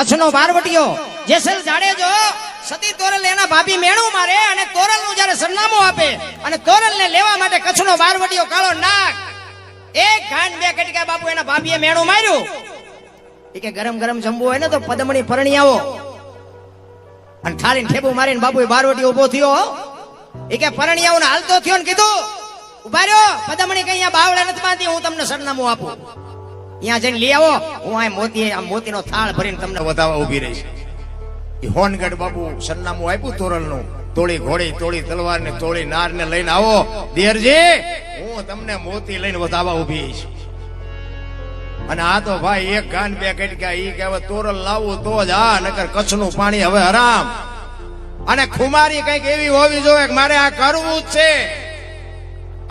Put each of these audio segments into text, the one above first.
કચ્છનો બારવટીયો, જેસલ જાડેજો સતી તોરલ એના ભાભી મેણું મારે અને તોરલનું જયારે સરનામું આપે અને તોરલ ને લેવા માટે કચ્છનો બારવટીયો કાળો નાક એક ઘાન બે કટકા બાપુ એના ભાભીએ મેણું માર્યું. એ કે ગરમ ગરમ જમવું હોય ને તો પદમણી પરણી આવો. અને થાળી ઠેબુ મારીને બાપુ બારવટી ઊભો થયો. એ કે પરણી આવું ને હાલતો થયો ને કીધું, ઊભા રહ્યો, પદમણી કઈ અહીંયા બાવડા નથી બાંધી, હું તમને સરનામું આપું. અહીંયા જઈને લઈ આવો. હું આ મોતી આ મોતીનો થાળ ભરીને તમને વધાવવા ઊભી રહીશ હોનગઢ બાબુ સરનામું આપ્યું તોરલનું. તોળી ઘોડી, તોળી તલવાર ને તોળી નાર ને લઈને આવો. દેરજી, હું તમને મોતી લઈને વધાવા ઊભી છું. અને આ તો ભાઈ એક ગાન બે કટકા ઈ કે હવે તોરલ લાવવું તો જ આ, નકર કચ્છનું પાણી હવે હરામ. અને ખુમારી કંઈક એવી હોવી જોઈએ મારે આ કરવું જ છે.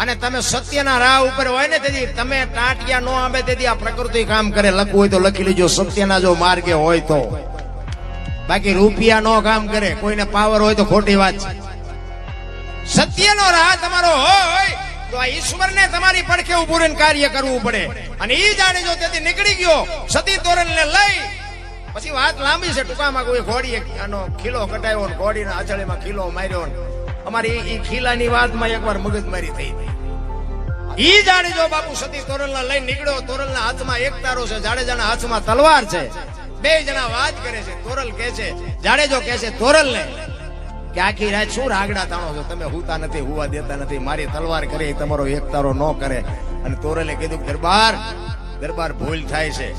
અને તમે સત્યના રાહ ઉપર હોય ને તેથી તમે ટાંટિયા નો આંબે, તેથી આ પ્રકૃતિ કામ કરે. લખવું હોય તો લખી લેજો, સત્યના જો માર્ગે હોય તો. બાકી રૂપિયા નો કામ કરે, કોઈને પાવર હોય તો ખોટી વાત છે. સત્યનો રાહ તમારો હોય, તો આ ઈશ્વરને તમારી પડખે ઉભું રહીને કાર્ય કરવું પડે. અને એ જાણે જો તેથી નીકળી ગયો, સતી તોરણને લઈ, પછી વાત લાંબી છે, ટૂંકામાં કોઈ ઘોડી આનો ખીલો કટાયો ઘોડીના આચળીમાં ખીલો માર્યો અમારી ઈ ખીલાની વાતમાં એકવાર મગજમારી થઈ હતી ઈ જાણે જો બાપુ સતી તોરલના લઈ નીકળ્યો તોરલના હાથમાં એક તારો છે જાડેજાના હાથમાં તલવાર છે. બે જણા વાત કરે છે, તોરલ કે છે જાડેજો કે છે તોરલને, કે આખી રાત શું રાગડા તાણો છો? તમે હુતા નથી, હુવા દેતા નથી, મારી તલવાર કરે તમારો એક તારો ન કરે. અને તોરલે કીધું દરબાર દરબાર ભૂલ થાય છે.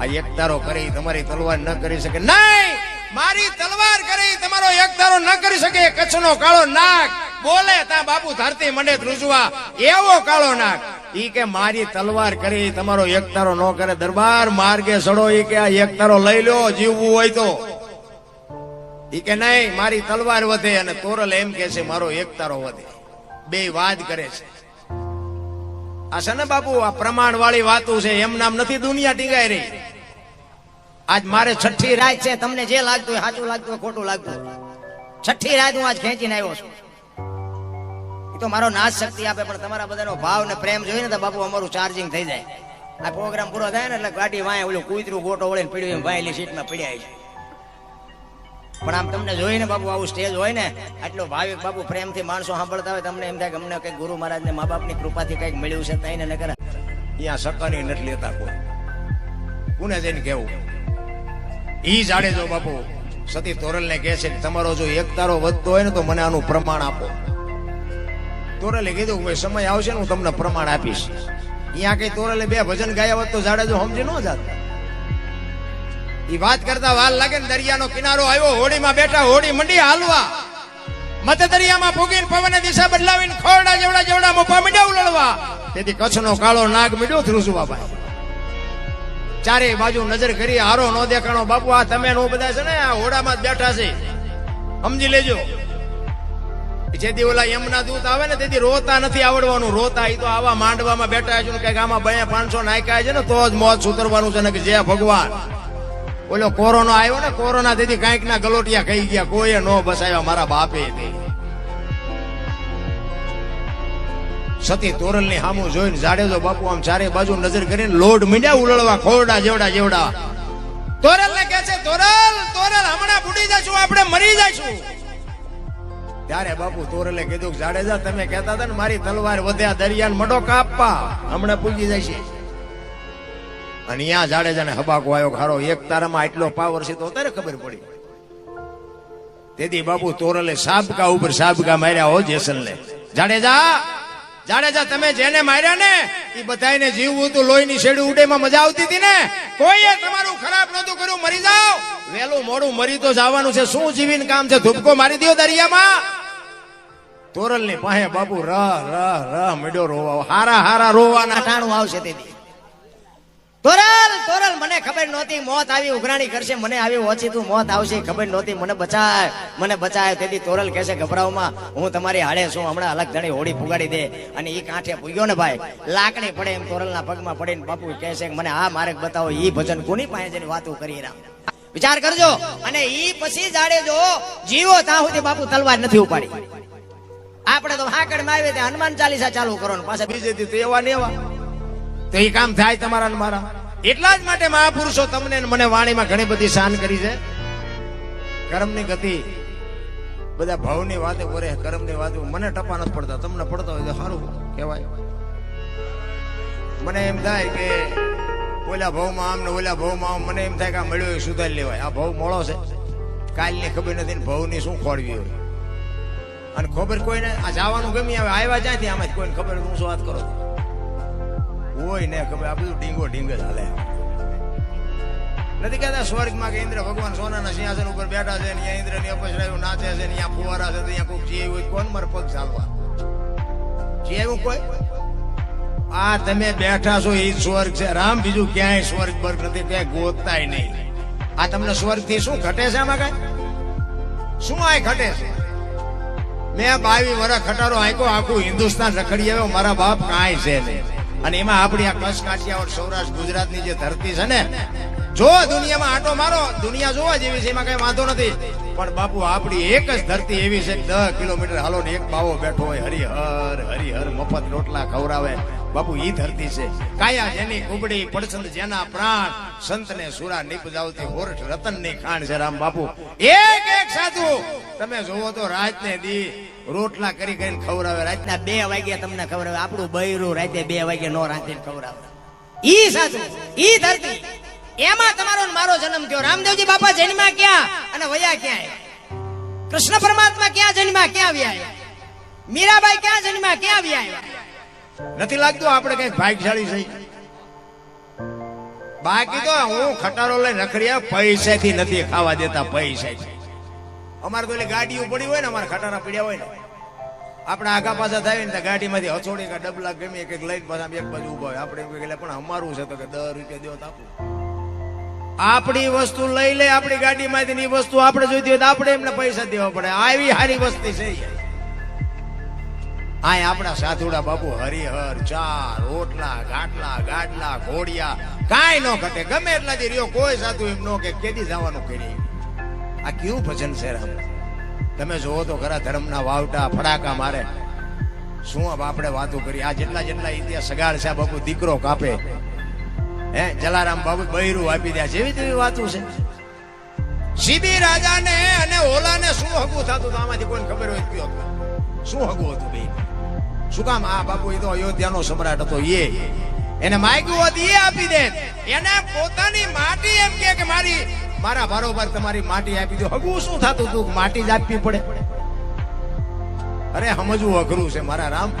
આ એક તારો કરે તમારી તલવાર ન કરી શકે. નહીં! મારી તલવાર કરી તમારો એક ધારો ન કરી શકે કચ્છનો કાળો નાગ. બોલે તા બાપુ, ધરતી મંડે ધ્રુજવા એવો કાળો નાગ. ઈ કે મારી તલવાર કરી તમારો એક તારો ન કરે. દરબાર માર્ગે સડો ઈ કે આ એક તારો લઈ લો જીવવું હોય તો. ઈ કે નહીં, મારી તલવાર વધે અને તોરલ એમ કે છે, મારો એક તારો વધે. બે વાત કરે છે. આ છે ને બાપુ, આ પ્રમાણ વાળી વાતો છે, એમ નામ નથી દુનિયા ટીંગાઈ રહી. આજ મારે છઠ્ઠી રાત છે, તમને જે લાગતું હોય, સાચું લાગતું હોય, ખોટું લાગતું હોય. છઠ્ઠી રાત હું આજ ખેંચીને આવ્યો છું. એ તો મારો નાશ શક્તિ આપે, પણ તમારા બધાનો ભાવ ને પ્રેમ જોઈને તો બાપુ અમારું ચાર્જિંગ થઈ જાય. આ પ્રોગ્રામ પૂરો થાય ને એટલે ગાડી વાય ઓલું કૂતરું ગોટો વળીને પીડ્યું એમ વાયેલી સીટમાં પીડ્યા છે. પણ આમ તમને જોઈને બાપુ આવું સ્ટેજ હોય ને, આટલો ભાવિક બાપુ પ્રેમથી માણસો સાંભળતા હોય, તમને એમ થાય કે અમને કંઈક ગુરુ મહારાજ ને મા બાપની કૃપાથી કંઈક મળ્યું છે તઈને નકર. અહીંયા સકાની નથી લેતા કોઈ. કોને જઈને કેવું ઈ જાડેજો બાપુ સતી તોરલ ને કહે છે તમારો જો એક તારો વધતો હોય ને તો મને આનું પ્રમાણ આપો. તોરલે કીધું ભાઈ સમય આવશે ને હું તમને પ્રમાણ આપીશ. અહીંયા કઈ તોરલે બે ભજન ગાયા હોત તો જાડે જો સમજી ન જાત. ઈ વાત કરતા વાલ લાગે ને દરિયાનો કિનારો આવ્યો, હોડીમાં બેઠા, હોડી મંડી હાલવા. મત દરિયામાં ભૂગીને પવને દિશા બદલાવીને ખોરડા જેવડા જેવડા મોપા મીડ્યા ઉલળવા. તેથી કચ્છનો કાળો નાગ મીડ્યો ધ્રુજવા ભાઈ ચારે બાજુ નજર કરી હારો નો દેખાણો. બાપુ, આ તમે નો બધા છે ને, આ હોડામાં જ બેઠા છે. સમજી લેજો. જેથી ઓલા યમના દૂત આવે ને, તેથી રોતા નથી આવડવાનું. રોતા એ તો આવા માંડવામાં બેઠા છે ને કંઈક આમાં બે પાંચસો નાખ્યા છે ને, તો જ મોત સુતરવાનું છે ને, કે જય ભગવાન. ઓલો કોરોના આવ્યો ને, કોરોના તેથી કાંઈક ના ગલોટિયા કહી ગયા. કોઈએ નો બસાવ્યા, મારા બાપે તે. સતી તોરલની સામું જોઈને જાડેજો બાપુ આમ ચારે બાજુ નજર કરીને લોડ મીંડ્યા ઉલળવા, ખોરડા જેવડા જેવડા. તોરલ ને કે છે, તોરલ તોરલ, હમણાં બુડી જશું, આપણે મરી જશું ત્યારે બાપુ તોરલે કીધું જાડેજા તમે કહેતા હતા ને, મારી તલવાર વધ્યા, દરિયાન મડો કાપવા, હમણાં પૂજી જશે અને અહીંયા જાડેજાને હબાકો આવ્યો ખારો એક તારામાં આટલો પાવર છે તો અત્યારે ખબર પડી. તેથી બાપુ તોરલે સાબકા ઉપર સાબકા માર્યા હો જેસલને. જાડેજા જાડેજા તમે જેને માર્યા ને એ બધાને જીવવું હતું લોહીની શેડી ઉડેમાં મજા આવતી હતી ને? કોઈએ તમારું ખરાબ નતું કર્યું, મરી જાઓ. વેલું મોડું મરી તો જવાનું છે. શું જીવીને કામ છે? ધુબકો મારી દો દરિયામાં. તોરલની પાસે બાબુ રહ રહ રહ મળ્યો રોવા. હારા હારા રોવાના ટાણું આવશે તેથી. તોરલ તોરલ, મને ખબર નહોતી, મોત આવી, ઉઘરાણી કરશે, મને આવી ઓછી તું મોત આવશે, ખબર નહોતી, મને બચાય મને બચાય. તેથી તોરલ કહેશે ગભરાવમાં હું તમારી હાડે છું, હમણાં અલગ ધણી હોડી પુગાડી દે અને એ કાંઠે પૂગ્યો ને ભાઈ. લાકડી પડે એમ તોરલના પગમાં પડીને બાપુ કહેશે મને આ માર્ગ બતાવો, ઈ ભજન કોની પાસે જઈને વાતો કરી રહ્યા? વિચાર કરજો, અને ઈ પછી જાડે જો જીવો ત્યાં સુધી બાપુ તલવાર નથી ઉપાડી. આપણે તો હાકડમાં આવી હનુમાન ચાલીસા ચાલુ કરો ને પાછા બીજેથી તો એવા ને એવા તો એ કામ થાય તમારા મારા. એટલા જ માટે મહાપુરુષો તમને મને વાણીમાં ઘણી બધી શાન કરી છે. કર્મની ગતિ. બધા ભાવની વાતો કરે કર્મની વાતો મને ટપા નથી પડતા. તમને પડતા હોય તો સારું કહેવાય. મને એમ થાય કે ઓલા ભાવમાં આમ ને ઓલા ભાવમાં આમ. મને એમ થાય કે આ મળ્યો એ સુધારી લેવાય. આ ભાવ મોળો છે. કાલની ખબર નથી ને ભાવની શું ખોળવી હોય. અને ખબર કોઈને? આ જવાનું ગમી આવે. આવ્યા જ્યાંથી આમાં કોઈને ખબર હું શું વાત કરો હોય ને, ખબર આ બધું ડીંગો ડીંગ જ હાલે. નથી કહેતા સ્વર્ગમાં કે ઇન્દ્ર ભગવાન સોનાના સિંહાસન ઉપર બેઠા છે ને, અહીંયા ઇન્દ્રની અપસરાયો નાચે છે ને, અહીંયા ફુવારા છે તો અહીંયા કોઈક જીવ હોય, કોણ મારે પગ ચાલવા? જે એવું કોઈ? આ તમે બેઠા છો, એ સ્વર્ગ છે. રામ બીજું ક્યાંય સ્વર્ગ બર્ગ નથી ક્યાંય ગોતતાય નહીં. આ તમને સ્વર્ગથી શું ઘટે છે આમાં કઈ? શું આ ઘટે છે? મેં બાવી વર્ષ ખટારો આંકો આખું હિન્દુસ્તાન રખડી આવ્યો મારા બાપ કાંઈ છે નહીં. અને એમાં આપણી આ કચ્છ કાઠિયાવાડ સૌરાષ્ટ્ર ગુજરાતની જે ધરતી છે ને જો દુનિયામાં આટો મારો, દુનિયા જોવા જેવી છે, એમાં કઈ વાંધો નથી. પણ બાપુ, આપણી એક જ ધરતી એવી છે દસ કિલોમીટર હાલો ને એક બાવો બેઠો હોય, હરિહર હરિહર, મફત રોટલા ખવડાવે. બાપુ, ઈ ધરતી છે. કાયા જેની કુબડી પડસંદ જેના પ્રાણ, સંતને સુરા નિપજાવતી હોરઠ રતનની ખાણ છે રામ બાપુ. એક એક સાધુ. તમે જોવો તો રાત ને દી રોટલા કરી કરીને ખવડાવે. રાત રાતના બે વાગે તમને આવે આપણું બૈરું રાતે બે વાગે નો રાતે ખવડાવે. ઈ સાચું ઈ ધરતી. એમાં તમારો મારો જન્મ થયો. રામદેવજી બાપા જન્મા ક્યાં? અને વયા ક્યાં કૃષ્ણ પરમાત્મા ક્યાં જન્મા ક્યાં આવ્યા? મીરાબાઈ ક્યાં જન્મા ક્યાં આવ્યા? નથી લાગતું આપણે કઈ ભાગશાળી છે? બાકી તો હું ખટારો લઈને રખડ્યા, પૈસાથી નથી ખાવા દેતા પૈસાથી અમારે તો એટલે ગાડીઓ પડી હોય ને, અમારે ખટારા પડ્યા હોય ને. આપણે આગા પાછા થાય ને ગાડીમાંથી હથોડી કે ડબલા ગમે એક લઈને પાછા એક બાજુ ઊભા હોય. આપણે એટલે પણ અમારું છે તો કે દસ રૂપિયા દેવો તો આપું. આપણી વસ્તુ લઈ લે, આપણી ગાડીમાંથી ઈ વસ્તુ આપણે જોઈતી હોય તો આપણે એમને પૈસા દેવા પડે. આવી સારી વસ્તી છે. આ આપણા સાધુડા બાપુ હરિહર ચા રોટલા ગાટલા, ગાડલા, ઘોડિયા. કાંઈ ન ઘટે. ગમે એટલા જે રહ્યો, કોઈ સાધુ એમ ન કે કેદી જવાનું કરી. આ કેવું ભજન છે રામ? તમે જોવો તો ખરા ધર્મના વાવટા, ફડાકા મારે. શું આપણે વાતો કરી? આ જેટલા જેટલા ઇતિહાસ સગાડ છે બાપુ દીકરો કાપે. હે, જલારામ બાબુ બૈરું આપી દે. જેવી તેવી વાતો છે. સીબી રાજાને અને ઓલાને શું હગું થતું? આમાંથી કોઈને ખબર હોય કયો. શું હગું હતું બે શું કામ? આ બાપુ એ તો અયોધ્યાનો સમ્રાટ હતો. એ, એને માગ્યું હોત, એ આપી દે. એને પોતાની માટી એમ કે કે મારી, મારા બારોબાર તમારી માટી આપી દો. હગું શું થતું તું? માટી જ આપવી પડે. અરે, સમજવું અઘરું છે મારા રામ.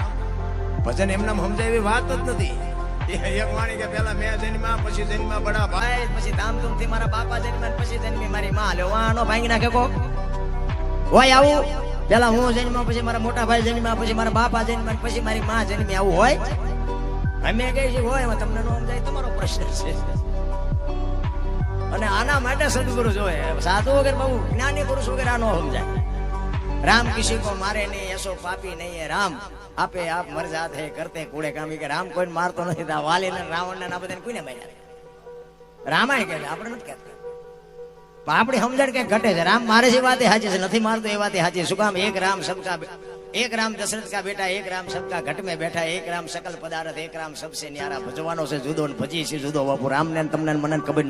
ભજન એમને સમજાય એવી વાત જ નથી. એક વાણી કે પેલા મેં જન્મા પછી જન્મા બડા પછી ધામધૂમથી મારા બાપા જન્મ્યા પછી જન્મી મારી માં. લ્યો વાનો ભાંગી નાખે કો હોય આવું. પેલા હું જન્મ્યા, પછી મારા મોટા ભાઈ જન્મ્યા, પછી મારા બાપા જન્મ્યા પછી મારી માં જન્મી. આવું હોય? અમે કહી છીએ, હોય તમને નો સમજાય, તમારો પ્રશ્ન છે. અને આના માટે સદગુરુ જોવે. સાધુ વગર બહુ, જ્ઞાની પુરુષ વગર આ નો સમજાય. राम किसी को मारे नहीं ऐसो पापी नहीं है राम आपे आप मर जाते हैं करते कूड़े काम કે રામ કોઈ મારતો નથી તા વાલી ને રાવણ ને આ બધાને કોઈને માર્યા રામાયણ કે આપણે નથી કહેતા પણ આપણી સમજણ કે ઘટે છે રામ મારે છે વાતે સાચી છે નથી મારતો એ વાતે સાચી છે. શું કામ એક રામ સબકા એક રામ દશરથ કા બેટા એક રામ સબકા ઘટ में બેઠા એક રામ સકલ પદાર્થ એક રામ સબસે ન્યારા ભજવાનો છે જુદો ને ભજી છે જુદો બાપુ રામ ને તમને ને મને ને ખબર